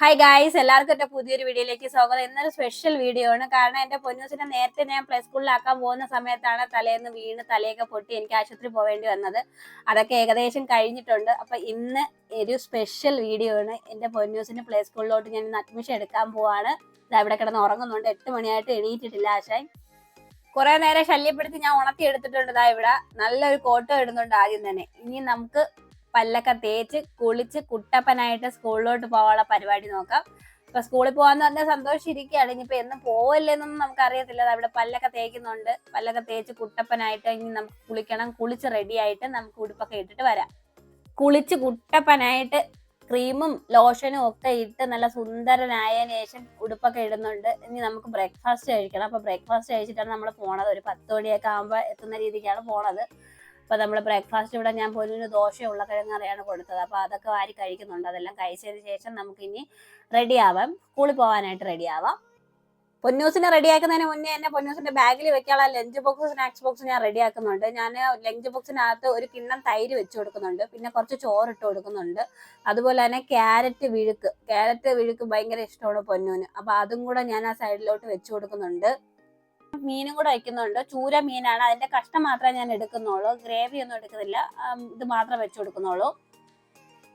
Hi guys എല്ലാവർക്കും എന്റെ പുതിയൊരു വീഡിയോയിലേക്ക് സ്വാഗതം. ഇന്നൊരു സ്പെഷ്യൽ വീഡിയോ ആണ്. കാരണം എന്റെ പൊന്നൂസിനെ നേരത്തെ ഞാൻ പ്ലേ സ്കൂളിലാക്കാൻ പോകുന്ന സമയത്താണ് തലേന്ന് വീണ് തലയൊക്കെ പൊട്ടി എനിക്ക് ആശുപത്രി പോവേണ്ടി വന്നത്. അതൊക്കെ ഏകദേശം കഴിഞ്ഞിട്ടുണ്ട്. അപ്പൊ ഇന്ന് ഒരു സ്പെഷ്യൽ വീഡിയോ ആണ്. എന്റെ പൊന്നൂസിന് പ്ലേ സ്കൂളിലോട്ട് ഞാൻ ഇന്ന് അഡ്മിഷൻ എടുക്കാൻ പോവാണ്. ദാ ഇവിടെ കിടന്ന് ഉറങ്ങുന്നുണ്ട്. എട്ട് മണിയായിട്ട് എണീറ്റിട്ടില്ല ആശാൻ. കുറെ നേരം ശല്യപ്പെടുത്തി ഞാൻ ഉണർത്തി എടുത്തിട്ടുണ്ട് ദാ ഇവിടെ. നല്ലൊരു കോട്ടോ ഇടുന്നുണ്ട് ആദ്യം തന്നെ. ഇനി നമുക്ക് പല്ലൊക്കെ തേച്ച് കുളിച്ച് കുട്ടപ്പനായിട്ട് സ്കൂളിലോട്ട് പോകാനുള്ള പരിപാടി നോക്കാം. ഇപ്പൊ സ്കൂളിൽ പോകാന്ന് പറഞ്ഞാൽ സന്തോഷിച്ചിരിക്കുകയാണ്. ഇനിയിപ്പോ എന്ന് പോവല്ലേന്നൊന്നും നമുക്ക് അറിയത്തില്ല അവിടെ പല്ലൊക്കെ തേക്കുന്നുണ്ട്. പല്ലൊക്കെ തേച്ച് കുട്ടപ്പനായിട്ട് ഇനി നമുക്ക് കുളിക്കണം. കുളിച്ച് റെഡി ആയിട്ട് നമുക്ക് ഉടുപ്പൊക്കെ ഇട്ടിട്ട് വരാം. കുളിച്ച് കുട്ടപ്പനായിട്ട് ക്രീമും ലോഷനും ഒക്കെ ഇട്ട് നല്ല സുന്ദരനായതിനു ശേഷം ഉടുപ്പൊക്കെ ഇടുന്നുണ്ട്. ഇനി നമുക്ക് ബ്രേക്ക്ഫാസ്റ്റ് കഴിക്കണം. അപ്പൊ ബ്രേക്ക്ഫാസ്റ്റ് കഴിച്ചിട്ടാണ് നമ്മൾ പോണത്. ഒരു പത്ത് മണിയൊക്കെ ആകുമ്പോൾ എത്തുന്ന രീതിക്കാണ് പോണത്. അപ്പൊ നമ്മൾ ബ്രേക്ക്ഫാസ്റ്റ് ഇവിടെ ഞാൻ പൊന്നിന് ദോശ ഉള്ളക്കിഴങ്ങറിയാണ് കൊടുത്തത്. അപ്പൊ അതൊക്കെ വാരി കഴിക്കുന്നുണ്ട്. അതെല്ലാം കഴിച്ചതിന് ശേഷം നമുക്ക് ഇനി റെഡി ആവാം. സ്കൂളിൽ പോകാനായിട്ട് റെഡി ആവാം. പൊന്നൂസിനെ റെഡി ആക്കുന്നതിന് മുന്നേ തന്നെ പൊന്നൂസിന്റെ ബാഗിൽ വെക്കാനുള്ള ലഞ്ച് ബോക്സ് സ്നാക്സ് ബോക്സ് ഞാൻ റെഡി ആക്കുന്നുണ്ട്. ഞാൻ ലഞ്ച് ബോക്സിനകത്ത് ഒരു കിണ്ണം തൈര് വെച്ച് കൊടുക്കുന്നുണ്ട്. പിന്നെ കുറച്ച് ചോറ് ഇട്ട് കൊടുക്കുന്നുണ്ട്. അതുപോലെ തന്നെ ക്യാരറ്റ് വിഴുക്ക്. ക്യാരറ്റ് വിഴുക്ക് ഭയങ്കര ഇഷ്ടമാണ് പൊന്നൂന്. അപ്പൊ അതും കൂടെ ഞാൻ ആ സൈഡിലോട്ട് വെച്ച് കൊടുക്കുന്നുണ്ട്. മീനും കൂടെ വയ്ക്കുന്നുണ്ട് ചൂര മീനാണ്. അതിന്റെ കഷ്ണം മാത്രമേ ഞാൻ എടുക്കുന്നുള്ളൂ. ഗ്രേവി ഒന്നും എടുക്കുന്നില്ല ഇത് മാത്രം വെച്ച് കൊടുക്കുന്നുള്ളൂ.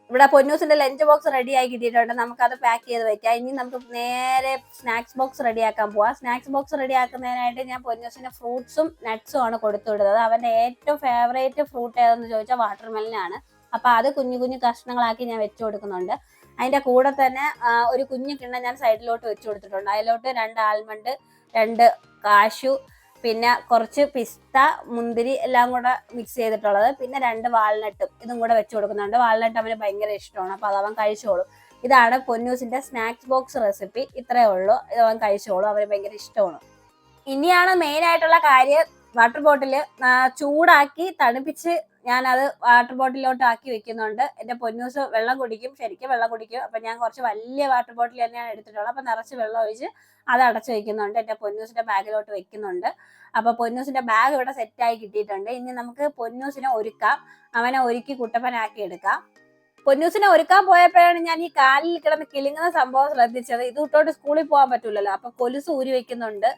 ഇവിടെ പൊന്നൂസിന്റെ ലഞ്ച് ബോക്സ് റെഡി ആയി കിട്ടിയിട്ടുണ്ട്. നമുക്ക് അത് പാക്ക് ചെയ്ത് വെക്കാം. ഇനി നമുക്ക് നേരെ സ്നാക്സ് ബോക്സ് റെഡി ആക്കാൻ പോവാം. സ്നാക്സ് ബോക്സ് റെഡി ആക്കുന്നതിനായിട്ട് ഞാൻ പൊന്നൂസിന്റെ ഫ്രൂട്ട്സും നട്ട്സും ആണ് കൊടുത്തുവിടുന്നത്. അവന്റെ ഏറ്റവും ഫേവറേറ്റ് ഫ്രൂട്ട് ഏതെന്ന് ചോദിച്ചാൽ വാട്ടർമെലൻ ആണ് അപ്പൊ അത് കുഞ്ഞു കുഞ്ഞു കഷ്ണങ്ങളാക്കി ഞാൻ വെച്ചു കൊടുക്കുന്നുണ്ട്. അതിന്റെ കൂടെ തന്നെ ഒരു കുഞ്ഞു കിണ്ണം ഞാൻ സൈഡിലോട്ട് വെച്ചു കൊടുത്തിട്ടുണ്ട്. അതിലോട്ട് രണ്ട് ആൽമണ്ട് രണ്ട് കാശു പിന്നെ കുറച്ച് പിസ്ത മുന്തിരി എല്ലാം കൂടെ മിക്സ് ചെയ്തിട്ടുള്ളത്. പിന്നെ രണ്ട് വാൾനട്ടും ഇതും കൂടെ വെച്ച് കൊടുക്കുന്നുണ്ട്. വാൾനട്ട് അവന് ഭയങ്കര ഇഷ്ടമാണ്. അപ്പോൾ അത് അവൻ കഴിച്ചോളും. ഇതാണ് പൊന്നൂസിന്റെ സ്നാക്സ് ബോക്സ് റെസിപ്പി. ഇത്രയേ ഉള്ളൂ. ഇത് അവൻ കഴിച്ചോളും. അവന് ഭയങ്കര ഇഷ്ടമാണ്. ഇനിയാണ് മെയിൻ ആയിട്ടുള്ള കാര്യം. വാട്ടർ ബോട്ടിൽ ചൂടാക്കി തണുപ്പിച്ച് ഞാനത് വാട്ടർ ബോട്ടിലോട്ട് ആക്കി വെക്കുന്നുണ്ട്. എന്റെ പൊന്നൂസ് വെള്ളം കുടിക്കും ശരിക്കും വെള്ളം കുടിക്കും. അപ്പൊ ഞാൻ കുറച്ച് വലിയ വാട്ടർ ബോട്ടിൽ തന്നെയാണ് എടുത്തിട്ടുള്ളത്. അപ്പൊ നിറച്ച് വെള്ളം ഒഴിച്ച് അത് അടച്ചു വെക്കുന്നുണ്ട്. എന്റെ പൊന്നൂസിന്റെ ബാഗിലോട്ട് വെക്കുന്നുണ്ട്. അപ്പൊ പൊന്നൂസിന്റെ ബാഗ് ഇവിടെ സെറ്റായി കിട്ടിയിട്ടുണ്ട്. ഇനി നമുക്ക് പൊന്നൂസിനെ ഒരുക്കാം. അവനെ ഒരുക്കി കുട്ടപ്പനാക്കി എടുക്കാം. പൊന്നൂസിനെ ഒരുക്കാൻ പോയപ്പോഴാണ് ഞാൻ ഈ കാലിൽ കിടന്ന് കിളിങ്ങുന്ന സംഭവം ശ്രദ്ധിച്ചത്. ഇത് വിട്ടോട്ട് സ്കൂളിൽ പോകാൻ പറ്റൂലല്ലോ. അപ്പൊ കൊലുസ് ഊരി വെക്കുന്നുണ്ട്.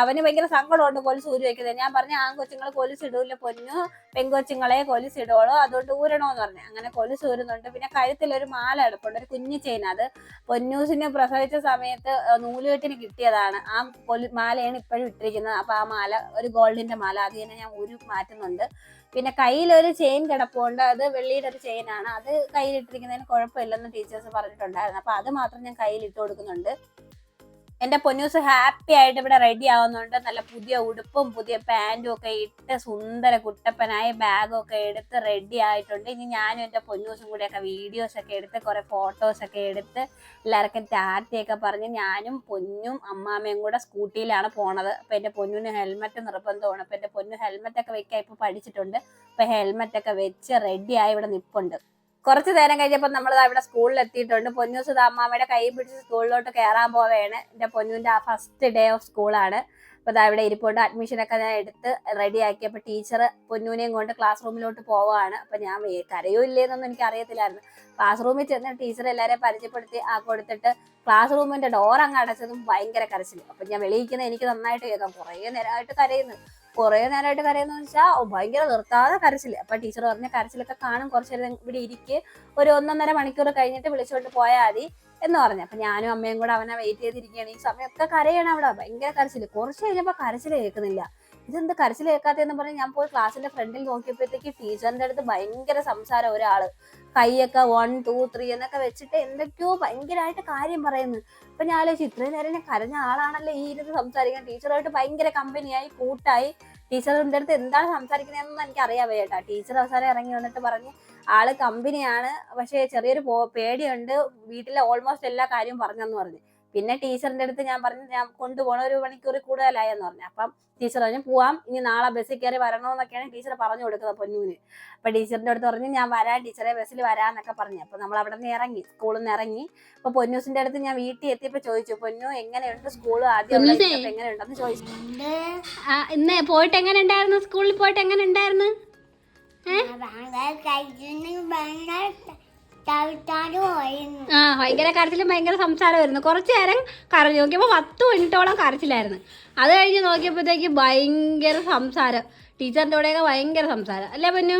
അവന് ഭയങ്കര സങ്കടമുണ്ട് കൊലുസ് ഊരി വെക്കുന്നത് ഞാൻ പറഞ്ഞു ആ കൊച്ചുങ്ങൾ കൊലുസ് ഇടൂല പൊന്നു. പെങ്കൊച്ചുങ്ങളെ കൊലുസ് ഇടുള്ളൂ അതുകൊണ്ട് ഊരണോന്ന് പറഞ്ഞു. അങ്ങനെ കൊലുസ് ഊരുന്നുണ്ട്. പിന്നെ കഴുത്തിൽ ഒരു മാല എടുപ്പുണ്ട് ഒരു കുഞ്ഞു ചെയിൻ അത്. പൊന്നൂസിന് പ്രസവിച്ച സമയത്ത് നൂലുകെട്ടിന് കിട്ടിയതാണ്. ആ കൊലു മാലയാണ് ഇപ്പോഴും ഇട്ടിരിക്കുന്നത്. അപ്പൊ ആ മാല ഒരു ഗോൾഡിന്റെ മാല അത് തന്നെ ഞാൻ ഊരി മാറ്റുന്നുണ്ട്. പിന്നെ കയ്യിലൊരു ചെയിൻ കിടപ്പുണ്ട്. അത് വെള്ളിയുടെ ഒരു ചെയിൻ ആണ് അത് കയ്യിലിട്ടിരിക്കുന്നതിന് കുഴപ്പമില്ലെന്ന് ടീച്ചേഴ്സ് പറഞ്ഞിട്ടുണ്ടായിരുന്നു. അപ്പൊ അത് മാത്രം ഞാൻ കയ്യിൽ ഇട്ട് കൊടുക്കുന്നുണ്ട്. എന്റെ പൊന്നൂസ് ഹാപ്പി ആയിട്ട് ഇവിടെ റെഡി ആവുന്നുണ്ട്. നല്ല പുതിയ ഉടുപ്പും പുതിയ പാന്റും ഒക്കെ ഇട്ട് സുന്ദര കുട്ടപ്പനായി ബാഗും ഒക്കെ എടുത്ത് റെഡി ആയിട്ടുണ്ട്. ഇനി ഞാനും എന്റെ പൊന്നൂസും വീഡിയോസ് ഒക്കെ എടുത്ത് കുറെ ഫോട്ടോസ് ഒക്കെ എടുത്ത് എല്ലാവർക്കും ടാറ്റയൊക്കെ പറഞ്ഞ് ഞാനും പൊന്നും അമ്മാമ്മയും കൂടെ സ്കൂട്ടിയിലാണ് പോണത്. അപ്പൊ എന്റെ പൊന്നിന് ഹെൽമെറ്റ് നിർബന്ധമാണ്. അപ്പൊ എന്റെ പൊന്നു ഹെൽമെറ്റ് ഒക്കെ വെക്കാൻ ഇപ്പൊ പഠിച്ചിട്ടുണ്ട്. അപ്പൊ ഹെൽമെറ്റ് ഒക്കെ വെച്ച് റെഡി ആയി ഇവിടെ നിപ്പുണ്ട്. കുറച്ച് നേരം കഴിഞ്ഞപ്പോൾ നമ്മൾ ഇവിടെ സ്കൂളിൽ എത്തിയിട്ടുണ്ട്. പൊന്നു സുധാമ്മയുടെ കൈ പിടിച്ച് സ്കൂളിലോട്ട് കയറാൻ പോവുകയാണ് എന്റെ പൊന്നുവിന്റെ ആ ഫസ്റ്റ് ഡേ ഓഫ് സ്കൂളാണ് അപ്പൊ അത് അവിടെ ഇരിപ്പോണ്ട്. അഡ്മിഷൻ ഒക്കെ ഞാൻ എടുത്ത് റെഡി അപ്പോൾ ടീച്ചർ പൊന്നൂനെയും കൊണ്ട് ക്ലാസ് റൂമിലോട്ട് പോവുകയാണ് അപ്പൊ ഞാൻ കരയോ ഇല്ലേന്നൊന്നും എനിക്ക് അറിയത്തില്ലായിരുന്നു. ക്ലാസ് റൂമിൽ ചെന്ന് ടീച്ചർ എല്ലാവരെയും പരിചയപ്പെടുത്തി ആ കൊടുത്തിട്ട് ക്ലാസ് റൂമിന്റെ ഡോർ അങ്ങ് അടച്ചതും ഭയങ്കര കരച്ചിൽ അപ്പൊ ഞാൻ വെളിയിക്കുന്നത് എനിക്ക് നന്നായിട്ട് കേൾക്കാം. കുറേ നേരമായിട്ട് കരയുന്നു. കുറേ നേരമായിട്ട് കരയുന്ന വെച്ചാൽ ഭയങ്കര നിർത്താതെ കരച്ചിൽ. അപ്പൊ ടീച്ചർ പറഞ്ഞ കരച്ചിലൊക്കെ കാണും കുറച്ചു നേരം ഇവിടെ ഇരിക്ക്. ഒരു ഒന്നൊന്നര മണിക്കൂർ കഴിഞ്ഞിട്ട് വിളിച്ചുകൊണ്ട് പോയാൽ മതി എന്ന് പറഞ്ഞു. അപ്പൊ ഞാനും അമ്മയും കൂടെ അവനെ വെയിറ്റ് ചെയ്തിരിക്കുകയാണ്. ഈ സമയമൊക്കെ കരയാണ് അവിടെ. ഭയങ്കര കരച്ചിൽ. കുറച്ച് കഴിഞ്ഞപ്പോ കരച്ചിൽ കേൾക്കുന്നില്ല. ഇതെന്ത് കരച്ചിൽ കേൾക്കാത്തെന്ന് പറഞ്ഞ് ഞാൻ പോയി ക്ലാസ്സിന്റെ ഫ്രണ്ടിൽ നോക്കിയപ്പോഴത്തേക്ക് ടീച്ചറിന്റെ അടുത്ത് ഭയങ്കര സംസാരം ഒരാൾ. കൈയൊക്കെ വൺ ടു ത്രീ എന്നൊക്കെ വെച്ചിട്ട് എന്തൊക്കെയോ ഭയങ്കരമായിട്ട് കാര്യം പറയുന്നു. അപ്പൊ ഞാൻ ആലോചിച്ചു ഇത്രയും നേരം കരഞ്ഞ ആളാണല്ലോ ഈ ഇരുന്ന് സംസാരിക്കാൻ. ടീച്ചറുമായിട്ട് ഭയങ്കര കമ്പനിയായി കൂട്ടായി. ടീച്ചറിന്റെ അടുത്ത് എന്താണ് സംസാരിക്കുന്നതെന്ന് എനിക്ക് അറിയാൻ വയ്യട്ടാ. ടീച്ചർ അവസാനം ഇറങ്ങി വന്നിട്ട് പറഞ്ഞ് ആൾ കമ്പനിയാണ് പക്ഷേ ചെറിയൊരു പേടിയുണ്ട് വീട്ടിലെ ഓൾമോസ്റ്റ് എല്ലാ കാര്യവും പറഞ്ഞെന്ന് പറഞ്ഞു. പിന്നെ ടീച്ചറിന്റെ അടുത്ത് ഞാൻ പറഞ്ഞു ഞാൻ കൊണ്ടുപോകണ ഒരു മണിക്കൂർ കൂടുതലായെന്ന് പറഞ്ഞു. അപ്പം ടീച്ചർ പറഞ്ഞു പോവാം ഇനി നാളെ ബസ്സിൽ കയറി വരണമെന്നൊക്കെയാണ് ടീച്ചർ പറഞ്ഞു കൊടുക്കുന്നത് പൊന്നൂന്. അപ്പൊ ടീച്ചറിന്റെ അടുത്ത് പറഞ്ഞു ഞാൻ വരാം ടീച്ചറെ ബസ്സിൽ വരാന്നൊക്കെ പറഞ്ഞു. അപ്പൊ നമ്മൾ അവിടെ നിന്ന് ഇറങ്ങി സ്കൂളിൽ നിന്ന് ഇറങ്ങി. അപ്പൊ പൊന്നൂസിന്റെ അടുത്ത് ഞാൻ വീട്ടിൽ എത്തിയപ്പോ ചോദിച്ചു പൊന്നു എങ്ങനെയുണ്ട് സ്കൂൾ ആദ്യം. എങ്ങനെയുണ്ടെന്ന് ചോദിച്ചു. ഇന്ന് പോയിട്ട് എങ്ങനെ ഉണ്ടായിരുന്നു? സ്കൂളിൽ പോയിട്ട് എങ്ങനെ ഉണ്ടായിരുന്നു? ആ ഭയങ്കര കരച്ചിലും ഭയങ്കര സംസാരമായിരുന്നു. കുറച്ചു നേരം കരഞ്ഞു നോക്കിയപ്പോൾ പത്ത് മിനിറ്റോളം കരച്ചിലായിരുന്നു. അത് കഴിഞ്ഞ് നോക്കിയപ്പോഴത്തേക്ക് ഭയങ്കര സംസാരം. ടീച്ചറിന്റെ കൂടെയൊക്കെ ഭയങ്കര സംസാരം. അല്ലേ പൊന്നു?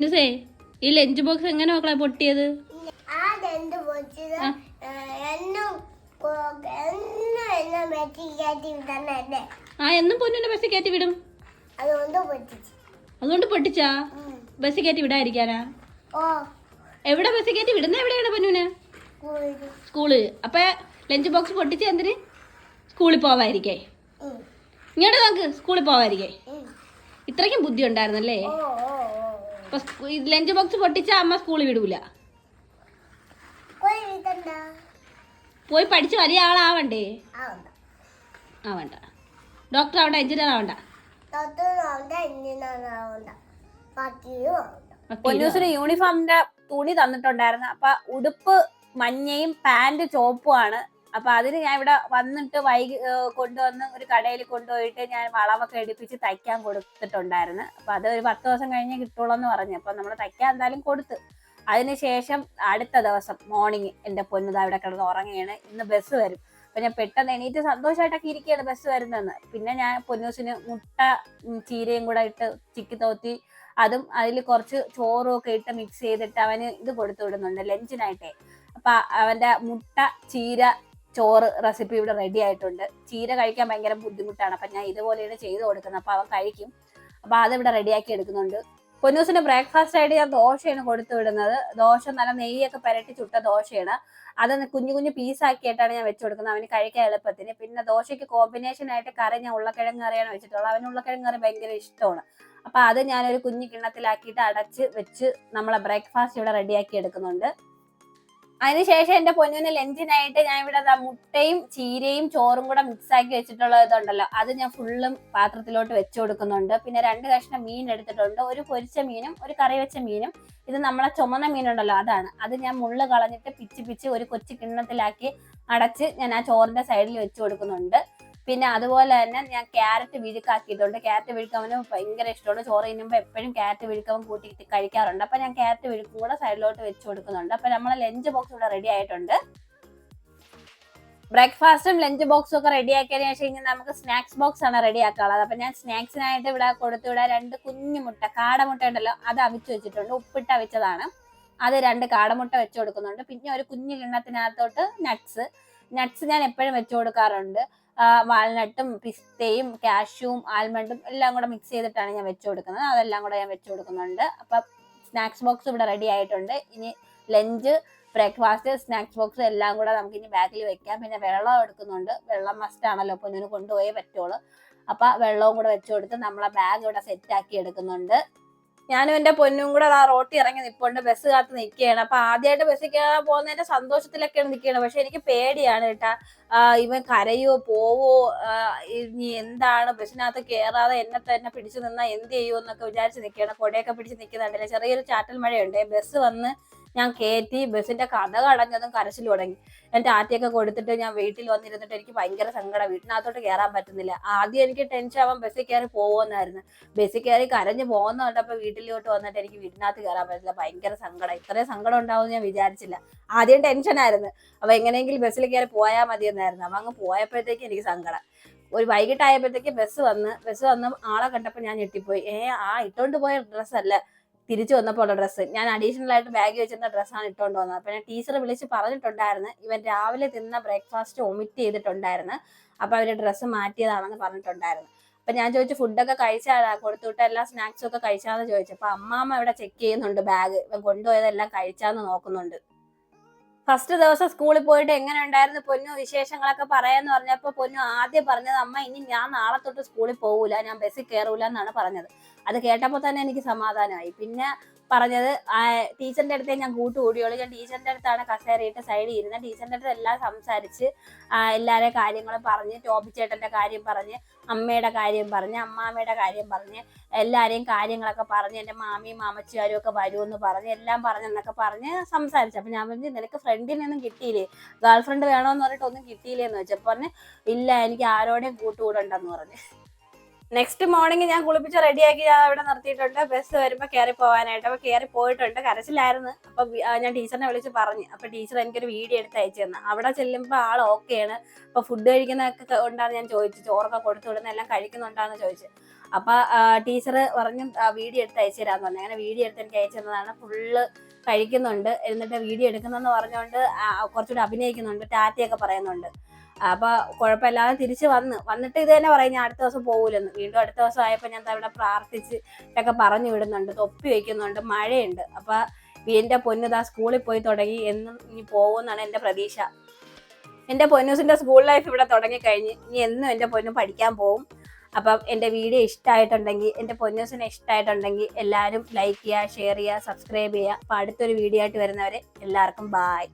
ന്യൂസേ ഈ ലഞ്ച് ബോക്സ് എങ്ങനെ മക്കളെ പൊട്ടിയത്? ആ എന്നും പൊന്നുവിന്റെ ബസ് കയറ്റി വിടും. അതുകൊണ്ട് പൊട്ടിച്ചു. അതുകൊണ്ട് പൊട്ടിച്ചാ? ബസ് കയറ്റി വിടാതിരിക്കാനാ? ഓ. എവിടെ ബസ് കയറ്റി വിടുന്ന? എവിടെയാണ് പൊന്നുന്? സ്കൂൾ അപ്പൊ ലഞ്ച് ബോക്സ് പൊട്ടിച്ച് എന്തിന്? സ്കൂളിൽ പോവായിരിക്കേ ഇങ്ങോട്ട് നമുക്ക് സ്കൂളിൽ പോവായിരിക്കേ ഇത്രയ്ക്കും ബുദ്ധി ഉണ്ടായിരുന്നല്ലേ? അപ്പൊ ലഞ്ച് ബോക്സ് പൊട്ടിച്ച അമ്മ സ്കൂളിൽ വിടൂല. പോയി പഠിച്ച് വലിയ ആളാവണ്ടേ? ആവണ്ട. ആവണ്ട ഡോക്ടർ ആവണ്ട. എഞ്ചിനീയർ ആവണ്ട യൂണിഫോമിന്റെ തുണി തന്നിട്ടുണ്ടായിരുന്നു. അപ്പൊ ഉടുപ്പ് മഞ്ഞയും പാന്റ് ചോപ്പുമാണ് അപ്പൊ അതിന് ഞാൻ ഇവിടെ വന്നിട്ട് വൈകി കൊണ്ടുവന്ന് ഒരു കടയിൽ കൊണ്ടുപോയിട്ട് ഞാൻ വളവൊക്കെ എടുപ്പിച്ച് തയ്ക്കാൻ കൊടുത്തിട്ടുണ്ടായിരുന്നു. അപ്പൊ അത് ഒരു പത്ത് ദിവസം കഴിഞ്ഞ് കിട്ടുള്ളൂ എന്ന് പറഞ്ഞു. അപ്പൊ നമ്മൾ തയ്ക്കാൻ എന്തായാലും കൊടുത്ത്. അതിനുശേഷം അടുത്ത ദിവസം മോർണിംഗ് എന്റെ പൊന്നുതാ ഇവിടെ കിടന്ന് ഉറങ്ങുകയാണ്. ഇന്ന് ബസ് വരും. അപ്പൊ ഞാൻ പെട്ടെന്ന് എണീറ്റ് സന്തോഷമായിട്ടൊക്കെ ഇരിക്കുകയാണ് ബസ് വരുന്നതെന്ന്. പിന്നെ ഞാൻ പൊന്നൂസിന് മുട്ട ചീരയും കൂടെ ഇട്ട് ചിക്കി തോത്തി അതും അതിൽ കുറച്ച് ചോറും ഒക്കെ ഇട്ട് മിക്സ് ചെയ്തിട്ട് അവന് ഇത് കൊടുത്തു വിടുന്നുണ്ട് ലഞ്ചിനായിട്ടേ അപ്പൊ അവന്റെ മുട്ട ചീര ചോറ് റെസിപ്പി ഇവിടെ റെഡി ആയിട്ടുണ്ട്. ചീര കഴിക്കാൻ ഭയങ്കര ബുദ്ധിമുട്ടാണ്. അപ്പൊ ഞാൻ ഇതുപോലെയാണ് ചെയ്ത് കൊടുക്കുന്നത്. അപ്പൊ അവൻ കഴിക്കും. അപ്പൊ അതിവിടെ റെഡിയാക്കി എടുക്കുന്നുണ്ട്. പൊന്നൂസിന് ബ്രേക്ക്ഫാസ്റ്റ് ആയിട്ട് ഞാൻ ദോശയാണ് കൊടുത്തു വിടുന്നത്. ദോശ നല്ല നെയ്യൊക്കെ പരട്ടി ചുട്ട ദോശയാണ്. അത് കുഞ്ഞു കുഞ്ഞു പീസാക്കിയിട്ടാണ് ഞാൻ വെച്ച് കൊടുക്കുന്നത്. അവന് കഴിക്കാൻ എളുപ്പത്തിന്. പിന്നെ ദോശയ്ക്ക് കോമ്പിനേഷൻ ആയിട്ട് കറി ഞാൻ ഉള്ളക്കിഴങ്ങ് കറിയാണ് വെച്ചിട്ടുള്ളത്. അവന് ഉള്ളക്കിഴങ്ങ് കറി ഭയങ്കര ഇഷ്ടമാണ്. അപ്പൊ അത് ഞാനൊരു കുഞ്ഞു കിണ്ണത്തിലാക്കിയിട്ട് അടച്ച് വെച്ച് നമ്മളെ ബ്രേക്ക്ഫാസ്റ്റ് ഇവിടെ റെഡിയാക്കി എടുക്കുന്നുണ്ട്. അതിനുശേഷം എന്റെ പൊന്നിന് ലഞ്ചിനായിട്ട് ഞാൻ ഇവിടെ മുട്ടയും ചീരയും ചോറും കൂടെ മിക്സ് ആക്കി വെച്ചിട്ടുള്ള ഇതുണ്ടല്ലോ. അത് ഞാൻ ഫുള്ളും പാത്രത്തിലോട്ട് വെച്ചു കൊടുക്കുന്നുണ്ട്. പിന്നെ രണ്ട് കഷ്ണം മീൻ എടുത്തിട്ടുണ്ട്. ഒരു പൊരിച്ച മീനും ഒരു കറി വെച്ച മീനും. ഇത് നമ്മളെ ചുമന്ന മീനുണ്ടല്ലോ അതാണ്. അത് ഞാൻ മുള്ള് കളഞ്ഞിട്ട് പിച്ച് പിച്ച് ഒരു കൊച്ചു കിണ്ണത്തിലാക്കി അടച്ച് ഞാൻ ആ ചോറിന്റെ സൈഡിൽ വെച്ച് കൊടുക്കുന്നുണ്ട്. പിന്നെ അതുപോലെ തന്നെ ഞാൻ ക്യാരറ്റ് വിഴുക്കാക്കിയിട്ടുണ്ട്. ക്യാരറ്റ് വിഴുക്കവന് ഭയങ്കര ഇഷ്ടമാണ്. ചോറ് തിന്നുമ്പോൾ എപ്പോഴും ക്യാരറ്റ് വിഴുക്കവൻ കൂട്ടിയിട്ട് കഴിക്കാറുണ്ട്. അപ്പൊ ഞാൻ ക്യാരറ്റ് വിഴുക്കും കൂടെ സൈഡിലോട്ട് വെച്ച് കൊടുക്കുന്നുണ്ട്. അപ്പൊ നമ്മളെ ലഞ്ച് ബോക്സ് ഇവിടെ റെഡി ആയിട്ടുണ്ട്. ബ്രേക്ക്ഫാസ്റ്റും ലഞ്ച് ബോക്സും ഒക്കെ റെഡി ആക്കിയതിനു ശേഷം ഇനി നമുക്ക് സ്നാക്സ് ബോക്സ് ആണ് റെഡി ആക്കാനുള്ളത്. അപ്പൊ ഞാൻ സ്നാക്സിനായിട്ട് ഇവിടെ കൊടുത്തു ഇവിടെ രണ്ട് കുഞ്ഞു മുട്ട കാടമുട്ട ഉണ്ടല്ലോ അത് അവിച്ച് വെച്ചിട്ടുണ്ട്. ഉപ്പിട്ട് അവിച്ചതാണ്. അത് രണ്ട് കാടമുട്ട വെച്ച് കൊടുക്കുന്നുണ്ട്. പിന്നെ ഒരു കുഞ്ഞു കിണ്ണത്തിനകത്തോട്ട് നട്ട്സ് നട്ട്സ് ഞാൻ എപ്പോഴും വെച്ചു കൊടുക്കാറുണ്ട്. വാൾനട്ടും പിസ്തയും കാഷ്യൂവും ആൽമണ്ടും എല്ലാം കൂടെ മിക്സ് ചെയ്തിട്ടാണ് ഞാൻ വെച്ചു കൊടുക്കുന്നത് അതെല്ലാം കൂടെ ഞാൻ വെച്ചു കൊടുക്കുന്നുണ്ട് അപ്പം സ്നാക്സ് ബോക്സ് ഇവിടെ റെഡി ആയിട്ടുണ്ട്. ഇനി ലഞ്ച് ബ്രേക്ക്ഫാസ്റ്റ് സ്നാക്സ് ബോക്സ് എല്ലാം കൂടെ നമുക്ക് ഇനി ബാഗിൽ വെക്കാം. പിന്നെ വെള്ളം എടുക്കുന്നുണ്ട്. വെള്ളം മസ്റ്റ് ആണല്ലോ. പൊന്നിന് കൊണ്ടുപോയേ പറ്റുള്ളൂ. അപ്പൊ വെള്ളവും കൂടെ വെച്ചു കൊടുത്ത് നമ്മളെ ബാഗ് ഇവിടെ സെറ്റ് ആക്കി എടുക്കുന്നുണ്ട്. ഞാനും എന്റെ പൊന്നും കൂടെ ആ റോട്ടി ഇറങ്ങി നിപ്പുണ്ട്. ബസ് കാത്ത് നിൽക്കുകയാണ്. അപ്പൊ ആദ്യമായിട്ട് ബസ്സിൽ കയറാൻ പോകുന്നതിന്റെ സന്തോഷത്തിലൊക്കെയാണ് നിൽക്കുകയാണ്. പക്ഷെ എനിക്ക് പേടിയാണ് കേട്ടാ. ഇവൻ കരയോ പോവോ ഇനി എന്താണ്? ബസ്സിനകത്ത് കയറാതെ എന്നെ തന്നെ പിടിച്ചു നിന്നാ എന്ത് ചെയ്യുമോ എന്നൊക്കെ വിചാരിച്ച് നിൽക്കുകയാണ്. കൊടയൊക്കെ പിടിച്ച് നിൽക്കുന്നുണ്ടല്ലേ? ചെറിയൊരു ചാറ്റൽ മഴയുണ്ട്? ബസ് വന്ന് ഞാൻ കയറ്റി ബസ്സിന്റെ കഥ കടഞ്ഞതും കരച്ചിൽ തുടങ്ങി എന്റെ ടാറ്റയൊക്കെ കൊടുത്തിട്ട് ഞാൻ വീട്ടിൽ വന്നിരുന്നിട്ട് എനിക്ക് ഭയങ്കര സങ്കടം. വീട്ടിനകത്തോട്ട് കയറാൻ പറ്റുന്നില്ല. ആദ്യം എനിക്ക് ടെൻഷൻ ആവാൻ ബസ്സിൽ കയറി പോകുമെന്നായിരുന്നു ബസ്സിൽ കയറി കരഞ്ഞു പോകുന്ന കണ്ടപ്പോൾ വീട്ടിലോട്ട് വന്നിട്ട് എനിക്ക് വീട്ടിനകത്ത് കയറാൻ പറ്റില്ല. ഭയങ്കര സങ്കടം. ഇത്രയും സങ്കടം ഉണ്ടാവും ഞാൻ വിചാരിച്ചില്ല. ആദ്യം ടെൻഷൻ ആയിരുന്നു. അപ്പൊ എങ്ങനെയെങ്കിലും ബസ്സിൽ കയറി പോയാൽ മതിയെന്നായിരുന്നു. അപ്പൊ അങ്ങ് പോയപ്പോഴത്തേക്ക് എനിക്ക് സങ്കടം. ഒരു വൈകിട്ടായപ്പോഴത്തേക്ക് ബസ് വന്ന് ബസ് വന്ന് ആളെ കണ്ടപ്പോൾ ഞാൻ ഞെട്ടിപ്പോയി. ഏ ആ ഇട്ടോണ്ട് പോയ ഡ്രസ്സല്ല തിരിച്ചു വന്നപ്പോൾ ഉള്ള ഡ്രസ്സ് ഞാൻ അഡീഷണൽ ആയിട്ട് ബാഗ് വെച്ചിരുന്ന ഡ്രസ്സാണ് ഇട്ടുകൊണ്ട് വന്നത്. അപ്പൊ ഞാൻ ടീച്ചർ വിളിച്ച് പറഞ്ഞിട്ടുണ്ടായിരുന്നു. ഇവൻ രാവിലെ തിന്ന ബ്രേക്ക്ഫാസ്റ്റ് ഒമിറ്റ് ചെയ്തിട്ടുണ്ടായിരുന്നു. അപ്പൊ അവർ ഡ്രസ്സ് മാറ്റിയതാണെന്ന് പറഞ്ഞിട്ടുണ്ടായിരുന്നു. അപ്പൊ ഞാൻ ചോദിച്ചു ഫുഡൊക്കെ കഴിച്ചാലാ കൊടുത്തുവിട്ട എല്ലാ സ്നാക്സും ഒക്കെ കഴിച്ചാന്ന് ചോദിച്ചു. അപ്പൊ അമ്മാമ്മ ഇവിടെ ചെക്ക് ചെയ്യുന്നുണ്ട് ബാഗ് ഇവൻ കൊണ്ടുപോയതെല്ലാം കഴിച്ചാന്ന് നോക്കുന്നുണ്ട്. ഫസ്റ്റ് ദിവസം സ്കൂളിൽ പോയിട്ട് എങ്ങനെ ഉണ്ടായിരുന്നു പൊന്നു? വിശേഷങ്ങളൊക്കെ പറയാന്ന് പറഞ്ഞപ്പോ പൊന്നു ആദ്യം പറഞ്ഞത് അമ്മ ഇനി ഞാൻ നാളെ തൊട്ട് സ്കൂളിൽ പോകൂല ഞാൻ ബസ്സിൽ കയറൂല എന്നാണ് പറഞ്ഞത്. അത് കേട്ടപ്പോൾ തന്നെ എനിക്ക് സമാധാനമായി. പിന്നെ പറഞ്ഞത് ടീച്ചറിന്റെ അടുത്തേ ഞാൻ കൂട്ടുകൂടിയുള്ളൂ ഞാൻ ടീച്ചറിന്റെ അടുത്താണ് കസേരയിട്ട് സൈഡിൽ ഇരുന്ന് ടീച്ചറിന്റെ അടുത്ത് എല്ലാം സംസാരിച്ച് എല്ലാവരുടെ കാര്യങ്ങളും പറഞ്ഞ് ടോബി ചേട്ടന്റെ കാര്യം പറഞ്ഞ് അമ്മയുടെ കാര്യം പറഞ്ഞ് അമ്മാമ്മയുടെ കാര്യം പറഞ്ഞ് എല്ലാരെയും കാര്യങ്ങളൊക്കെ പറഞ്ഞ് എന്റെ മാമിയും മാമച്ചുകാരും ഒക്കെ വരുമെന്ന് പറഞ്ഞ് എല്ലാം പറഞ്ഞെന്നൊക്കെ പറഞ്ഞ് സംസാരിച്ചു. അപ്പൊ ഞാൻ പറഞ്ഞു നിനക്ക് ഫ്രണ്ടിനൊന്നും കിട്ടിയില്ലേ? ഗേൾ ഫ്രണ്ട് വേണോന്ന് പറഞ്ഞിട്ട് ഒന്നും കിട്ടിയില്ലേ എന്ന് വെച്ചപ്പോൾ പറഞ്ഞ് ഇല്ല എനിക്ക് ആരോടെയും കൂട്ടുകൂടണ്ടെന്ന് പറഞ്ഞു. നെക്സ്റ്റ് മോർണിംഗ് ഞാൻ കുളിപ്പിച്ച് റെഡിയാക്കി ഞാൻ അവിടെ നിർത്തിയിട്ടുണ്ട്. ബസ് വരുമ്പോൾ കയറി പോകാനായിട്ട് അപ്പൊ കയറി പോയിട്ടുണ്ട്. കരച്ചിലായിരുന്നു. അപ്പൊ ഞാൻ ടീച്ചറിനെ വിളിച്ച് പറഞ്ഞു. അപ്പൊ ടീച്ചർ എനിക്കൊരു വീഡിയോ എടുത്ത് അയച്ചു തന്നു. അവിടെ ചെല്ലുമ്പോൾ ആൾ ഓക്കെയാണ് അപ്പൊ ഫുഡ് കഴിക്കുന്നതൊക്കെ ഉണ്ടാന്ന് ഞാൻ ചോദിച്ചു. ചോറൊക്കെ കൊടുത്തു വിടുന്ന എല്ലാം കഴിക്കുന്നുണ്ടാന്ന് ചോദിച്ചു. അപ്പൊ ടീച്ചർ പറഞ്ഞു വീഡിയോ എടുത്ത് അയച്ചു തരാന്ന് പറഞ്ഞു. അങ്ങനെ വീഡിയോ എടുത്ത് എനിക്ക് അയച്ചു തന്നതാണ്. ഫുള്ള് കഴിക്കുന്നുണ്ട്. എന്നിട്ട് വീഡിയോ എടുക്കുന്നെന്ന് പറഞ്ഞുകൊണ്ട് കുറച്ചുകൂടി അഭിനയിക്കുന്നുണ്ട്. ടാറ്റയൊക്കെ പറയുന്നുണ്ട്. അപ്പൊ കുഴപ്പമില്ലാതെ തിരിച്ച് വന്ന്. വന്നിട്ട് ഇത് തന്നെ പറയും ഞാൻ അടുത്ത ദിവസം പോകൂലെന്ന് വീണ്ടും അടുത്ത ദിവസം ആയപ്പോൾ ഞാൻ തവിടെ പ്രാർത്ഥിച്ച് ഒക്കെ പറഞ്ഞു വിടുന്നുണ്ട് തൊപ്പി വയ്ക്കുന്നുണ്ട് മഴയുണ്ട്. അപ്പൊ എന്റെ പൊന്നുതാ സ്കൂളിൽ പോയി തുടങ്ങി എന്നും ഇനി പോകുമെന്നാണ് എന്റെ പ്രതീക്ഷ. എന്റെ പൊന്നൂസിന്റെ സ്കൂൾ ലൈഫ് ഇവിടെ തുടങ്ങി കഴിഞ്ഞ് ഇനി എന്നും എന്റെ പൊന്നു പഠിക്കാൻ പോകും അപ്പം എന്റെ വീഡിയോ ഇഷ്ടമായിട്ടുണ്ടെങ്കിൽ എന്റെ പൊന്നൂസിനെ ഇഷ്ടമായിട്ടുണ്ടെങ്കിൽ എല്ലാവരും ലൈക്ക് ചെയ്യുക ഷെയർ ചെയ്യുക സബ്സ്ക്രൈബ് ചെയ്യുക. അപ്പം അടുത്തൊരു വീഡിയോ ആയിട്ട് വരുന്നവരെ എല്ലാവർക്കും ബായ്